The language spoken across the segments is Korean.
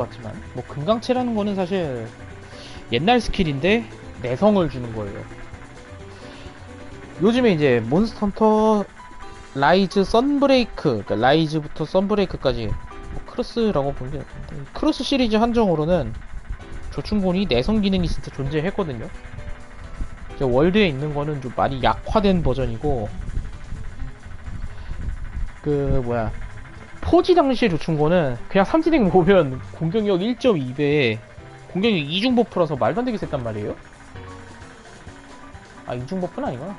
같지만 뭐 금강체라는 거는 사실 옛날 스킬인데 내성을 주는 거예요. 요즘에 이제 몬스터 헌터 라이즈 선브레이크 그러니까 라이즈부터 선브레이크까지 뭐 크로스라고 게 같은데 크로스 시리즈 한정으로는 조충곤이 내성 기능이 진짜 존재했거든요. 이제 월드에 있는 거는 좀 많이 약화된 버전이고 그 뭐야 포지 당시의 조충곤은 그냥 삼진행 보면 공격력 1.2배에 공격력 2중 버프라서 말도 안 되게 셌단 말이에요. 아 2중 버프는 아니구나.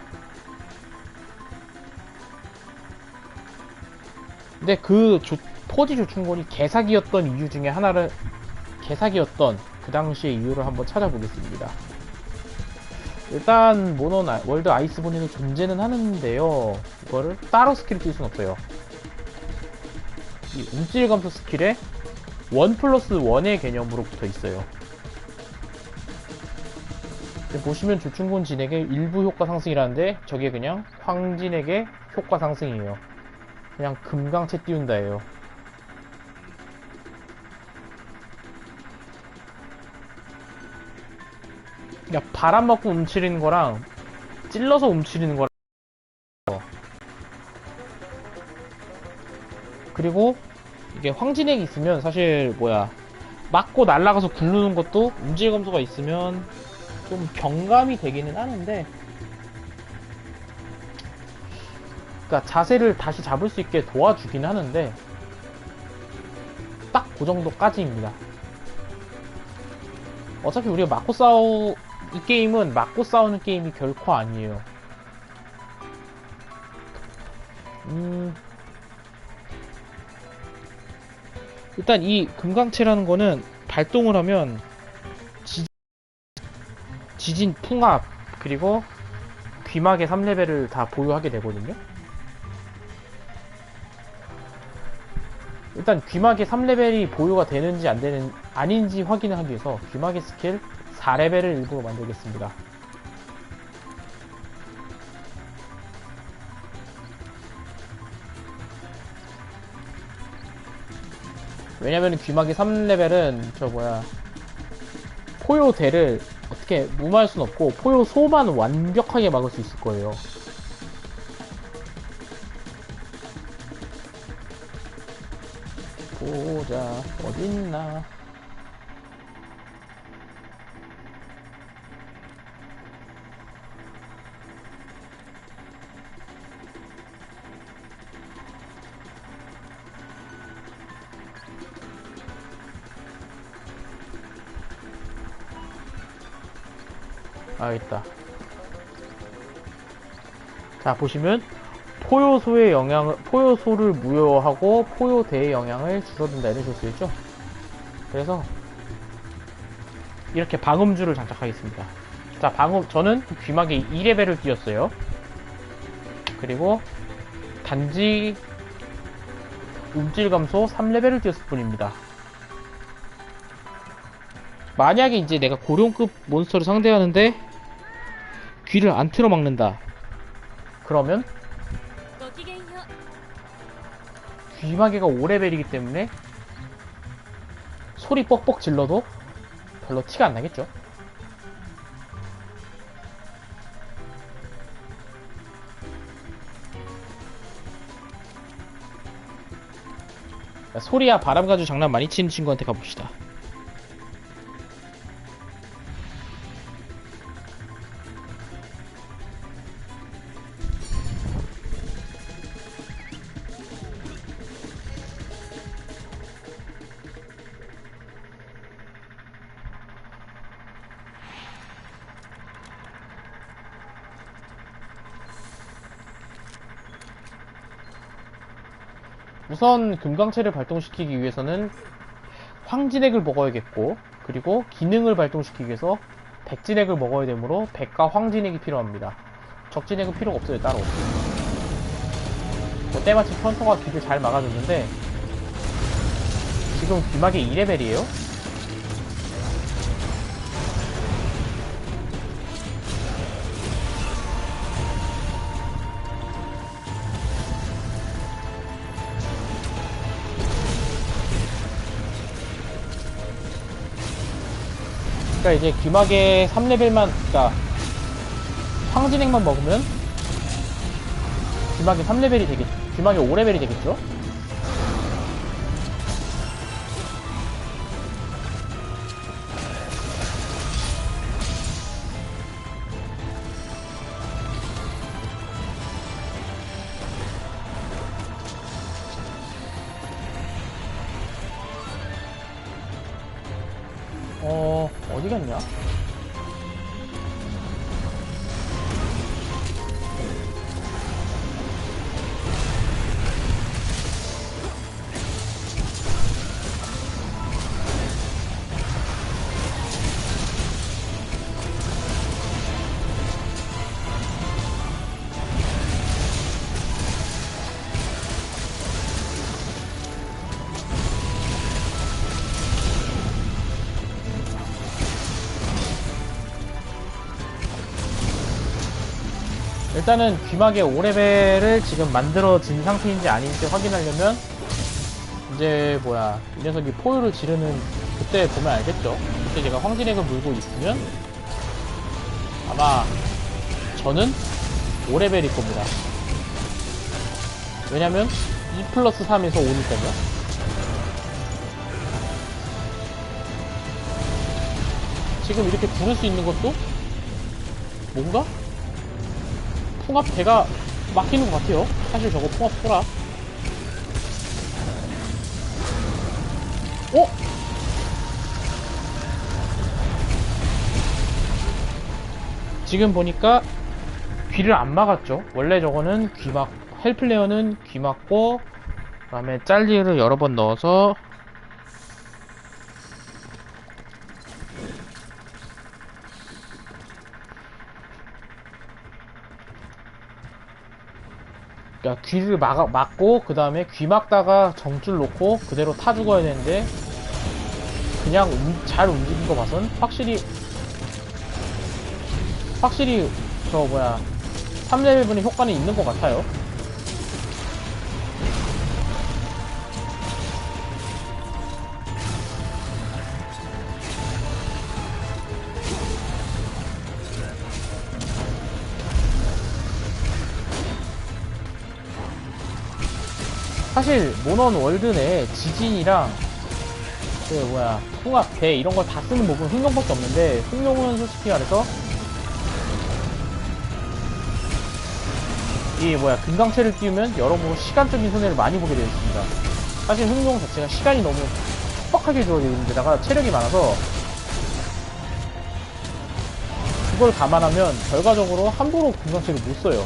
근데 그 조- 포지 조충곤이 개사기였던 이유 중에 하나를 개사기였던 그 당시의 이유를 한번 찾아보겠습니다. 일단 모노 나- 월드 아이스본에는 존재는 하는데요. 이거를 따로 스킬을 쓸 수는 없어요. 이 움찔 감소 스킬에 1 플러스 1의 개념으로 붙어 있어요. 보시면 조충곤 진에게 일부 효과 상승이라는데 저게 그냥 황진에게 효과 상승이에요. 그냥 금강채 띄운다예요. 그러니까 바람 맞고 움츠리는 거랑 찔러서 움츠리는 거랑 그리고 이게 황진액이 있으면 사실 뭐야 맞고 날아가서 굴르는 것도 움질 검소가 있으면 좀 경감이 되기는 하는데 그러니까 자세를 다시 잡을 수 있게 도와주긴 하는데 딱 그 정도까지입니다. 어차피 우리가 맞고 싸우 이 게임은 맞고 싸우는 게임이 결코 아니에요. 음 일단 이 금강체라는 거는 발동을 하면 지, 지진 풍압 그리고 귀막의 3레벨을 다 보유하게 되거든요. 일단 귀막의 3레벨이 보유가 되는지 안 되는 아닌지 확인을 하기 위해서 귀막의 스킬 4레벨을 일부러 만들겠습니다. 왜냐면 귀막이 3레벨은 저 뭐야 포효대를 어떻게 무마할 순 없고 포효소만 완벽하게 막을 수 있을 거예요. 보자 어딨나 아 있다. 자 보시면 포효소의 영향을 포효소를 무효하고 포효대의 영향을 줄어든다 이런 식으로 쓰였죠? 그래서 이렇게 방음주를 장착하겠습니다. 자 방음 저는 귀마개 2레벨을 띄웠어요. 그리고 단지 움찔 감소 3레벨을 띄웠을 뿐입니다. 만약에 이제 내가 고룡급 몬스터를 상대하는데 귀를 안 틀어 막는다. 그러면? 귀마개가 오레벨이기 때문에 소리 뻑뻑 질러도 별로 티가 안 나겠죠? 소리야 바람 가지고 장난 많이 치는 친구한테 가봅시다. 우선 금강체를 발동시키기 위해서는 황진액을 먹어야겠고 그리고 기능을 발동시키기 위해서 백진액을 먹어야 되므로 백과 황진액이 필요합니다. 적진액은 필요가 없어요 따로. 뭐 때마침 펀터가 귀를 잘 막아줬는데 지금 귀막이 2레벨이에요? 그러니까 이제 귀마개 3레벨만 그러니까 황진액만 먹으면 귀마개 3레벨이 되겠 귀마개 5레벨이 되겠죠? 어, 어디 갔냐? 일단은 귀마개 5레벨을 지금 만들어진 상태인지 아닌지 확인하려면 이제 뭐야 이 녀석이 포효를 지르는 그때 보면 알겠죠? 그때 제가 황진액을 물고 있으면 아마 저는 5레벨일 겁니다. 왜냐면 2 플러스 3에서 5니까요. 지금 이렇게 부를 수 있는 것도 뭔가 풍압 배가 막히는 것 같아요. 사실 저거 풍압 소라. 어? 지금 보니까 귀를 안 막았죠. 원래 저거는 귀 막, 헬플레어는 귀 막고, 그 다음에 짤리를 여러 번 넣어서, 그러니까 귀를 막, 막고 그 다음에 귀 막다가 정줄 놓고 그대로 타 죽어야 되는데 그냥 움- 잘 움직인 거 봐선 확실히 확실히 저 뭐야 3레벨 분의 효과는 있는 것 같아요 사실 모넌 월드 내 지진이랑 그 뭐야 풍압 배 이런 걸 다 쓰는 몹은 흑룡밖에 없는데 흑룡은 솔직히 말해서 이 뭐야 금강체를 띄우면 여러모로 시간적인 손해를 많이 보게 되어 있습니다. 사실 흑룡 자체가 시간이 너무 촉박하게 주어져 있는 데다가 체력이 많아서 그걸 감안하면 결과적으로 함부로 금강체를 못 써요.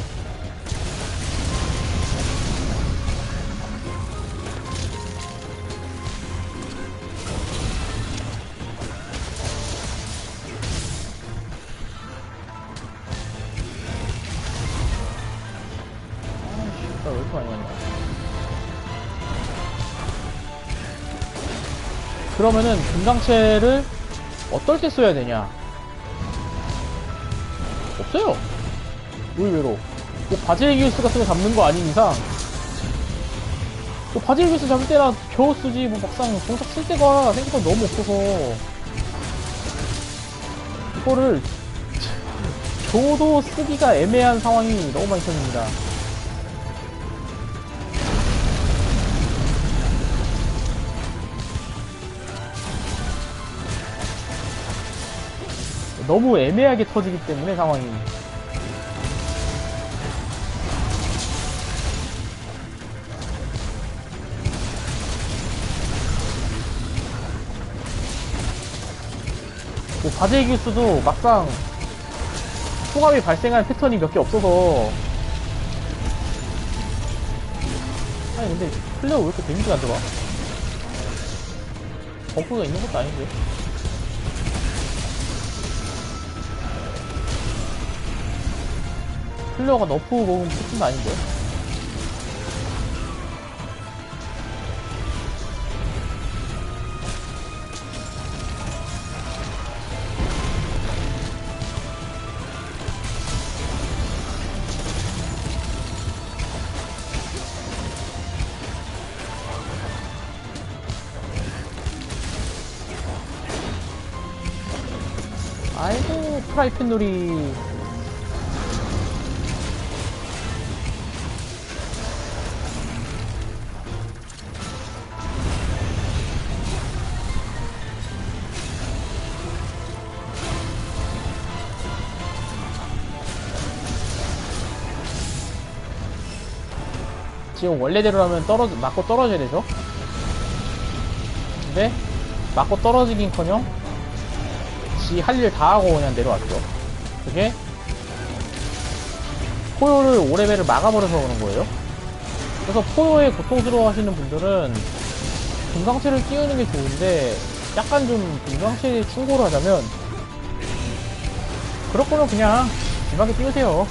그러면은 금강체를 어떨 때 써야 되냐? 없어요. 의외로. 뭐 바젤기우스 같은 거 잡는 거 아닌 이상 뭐 바젤기우스 잡을 때나 겨우 쓰지 뭐 막상 동작 쓸 때가 생각보다 너무 없어서 이거를 줘도 쓰기가 애매한 상황이 너무 많이 생깁니다. 너무 애매하게 터지기 때문에 상황이. 뭐 바제 기수도 막상 초감이 발생할 패턴이 몇 개 없어서. 아니 근데 플레어 왜 이렇게 데미지가 안 들어와? 버프가 있는 것도 아닌데 플레어가 너프 먹으면 포팀 아닌데. 아이고 프라이팬 놀이 지금 원래대로라면 떨어져 맞고 떨어져야 되죠 근데 맞고 떨어지긴커녕 지 할 일 다 하고 그냥 내려왔죠. 그게 포효를 5레벨을 막아버려서 그런 거예요. 그래서 포효에 고통스러워 하시는 분들은 금강체를 띄우는 게 좋은데 약간 좀 금강체에 충고를 하자면 그럴 거면 그냥 심하게 띄우세요.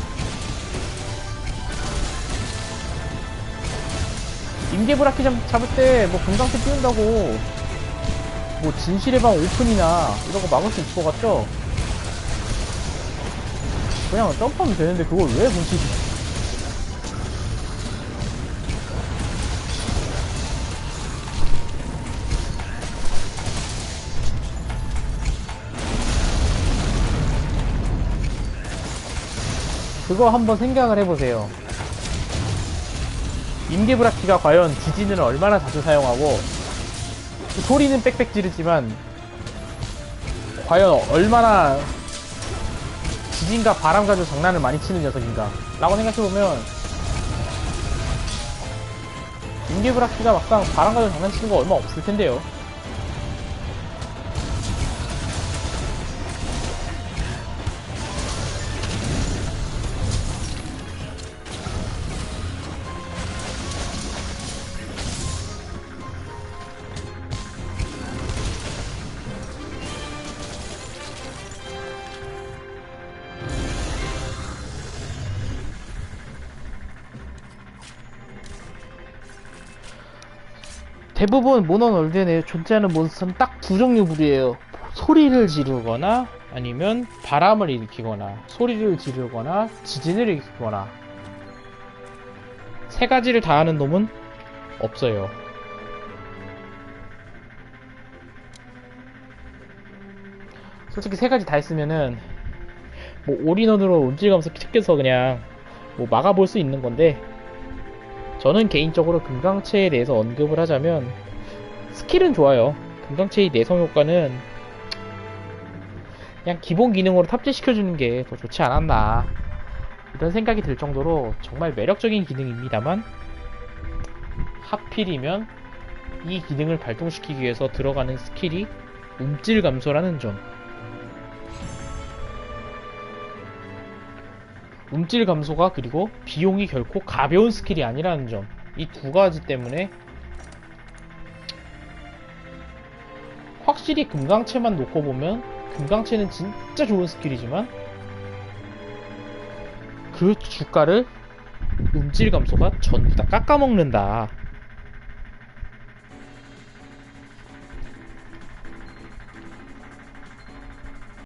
임계브라키 잡- 잡을 때 뭐 금강체 띄운다고 뭐 진실의 방 오픈이나 이런 거 막을 수 있을 것 같죠? 그냥 점프하면 되는데 그걸 왜 굳이 그거 한번 생각을 해보세요. 임계브라키가 과연 지진을 얼마나 자주 사용하고 소리는 빽빽 지르지만 과연 얼마나 지진과 바람 가지고 장난을 많이 치는 녀석인가? 라고 생각해보면 임계브라키가 막상 바람 가지고 장난치는 거 얼마 없을 텐데요 대부분 모노월드에 존재하는 몬스터는 딱 두 종류 부류예요. 소리를 지르거나 아니면 바람을 일으키거나 소리를 지르거나 지진을 일으키거나 세 가지를 다 하는 놈은 없어요. 솔직히 세 가지 다 했으면은 뭐 올인원으로 움찔감서 튀겨서 그냥 뭐 막아볼 수 있는 건데 저는 개인적으로 금강체에 대해서 언급을 하자면 스킬은 좋아요. 금강체의 내성 효과는 그냥 기본 기능으로 탑재시켜주는 게 더 좋지 않았나 이런 생각이 들 정도로 정말 매력적인 기능입니다만 하필이면 이 기능을 발동시키기 위해서 들어가는 스킬이 움찔 감소라는 점 움찔 감소가 그리고 비용이 결코 가벼운 스킬이 아니라는 점. 이 두 가지 때문에 확실히 금강체만 놓고 보면 금강체는 진짜 좋은 스킬이지만 그 주가를 움찔 감소가 전부 다 깎아먹는다.